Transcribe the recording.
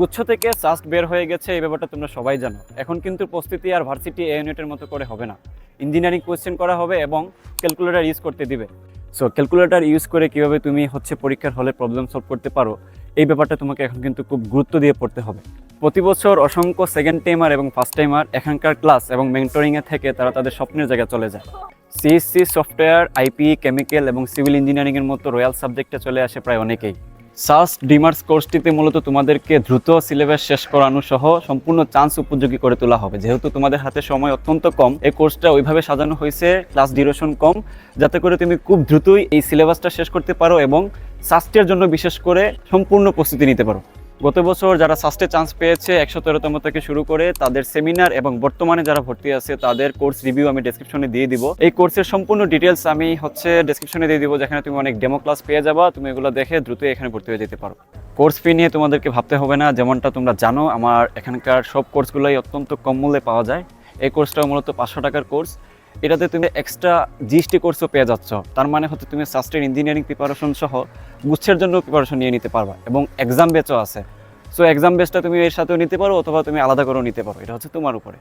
গুচ্ছ থেকে সাস্ট বের হয়ে গেছে, এই ব্যাপারটা তোমরা সবাই জানো। এখন কিন্তু প্রস্তুতি আর ভার্সিটি এ ইউনিটের মতো করে হবে না। ইঞ্জিনিয়ারিং কোয়েশ্চেন করা হবে এবং ক্যালকুলেটর ইউজ করতে দিবে। সো ক্যালকুলেটর ইউজ করে কীভাবে তুমি হচ্ছে পরীক্ষার হলে প্রবলেম সলভ করতে পারো, এই ব্যাপারটা তোমাকে এখন কিন্তু খুব গুরুত্ব দিয়ে পড়তে হবে। প্রতি বছর অসংখ্য সেকেন্ড টাইমার এবং ফার্স্ট টাইমার এখানকার ক্লাস এবং মেন্টরিংয়ে থেকে তারা তাদের স্বপ্নের জায়গায় চলে যায়। সিএসসি সফটওয়্যার আইপি কেমিক্যাল এবং সিভিল ইঞ্জিনিয়ারিংয়ের মতো রয়্যাল সাবজেক্টে চলে আসে প্রায় অনেকেই। সাস্ট ডিমার্স কোর্সটিতে মূলত তোমাদেরকে দ্রুত সিলেবাস শেষ করানো সহ সম্পূর্ণ চান্স উপযোগী করে তোলা হবে। যেহেতু তোমাদের হাতে সময় অত্যন্ত কম, এই কোর্সটা ওইভাবে সাজানো হয়েছে, ক্লাস ডিউরেশন কম, যাতে করে তুমি খুব দ্রুতই এই সিলেবাসটা শেষ করতে পারো এবং সাস্টের জন্য বিশেষ করে সম্পূর্ণ প্রস্তুতি নিতে পারো। গত বছর যারা সাস্টে চান্স পেয়েছে, একশো তেরোতম থেকে শুরু করে তাদের সেমিনার এবং বর্তমানে যারা ভর্তি আছে, তাদের কোর্স রিভিউ আমি ডেসক্রিপশনে দিয়ে দিব। এই কোর্সের সম্পূর্ণ ডিটেলস আমি হচ্ছে ডেসক্রিপশনে দিয়ে দিব, যেখানে তুমি অনেক ডেমো ক্লাস পেয়ে যাবা। তুমি এগুলো দেখে দ্রুত এখানে ভর্তি হয়ে যেতে পারো। কোর্স ফি নিয়ে তোমাদেরকে ভাবতে হবে না, যেমনটা তোমরা জানো, আমার এখানকার সব কোর্সগুলোই অত্যন্ত কম মূল্যে পাওয়া যায়। এই কোর্সটা মূলত পাঁচশো টাকার কোর্স এটাতে তুমি এক্সট্রা জিএসটি কোর্সও পেয়ে যাচ্ছ। তার মানে হচ্ছে তুমি সাস্টের ইঞ্জিনিয়ারিং প্রিপারেশন সহ গুচ্ছের জন্য প্রিপারেশন নিয়ে নিতে পারবা এবং এক্সাম বেচও আছে। সো এক্সাম বেসটা তুমি এর সাথেও নিতে পারো অথবা তুমি আলাদা করেও নিতে পারো। এটা হচ্ছে তোমার উপরে।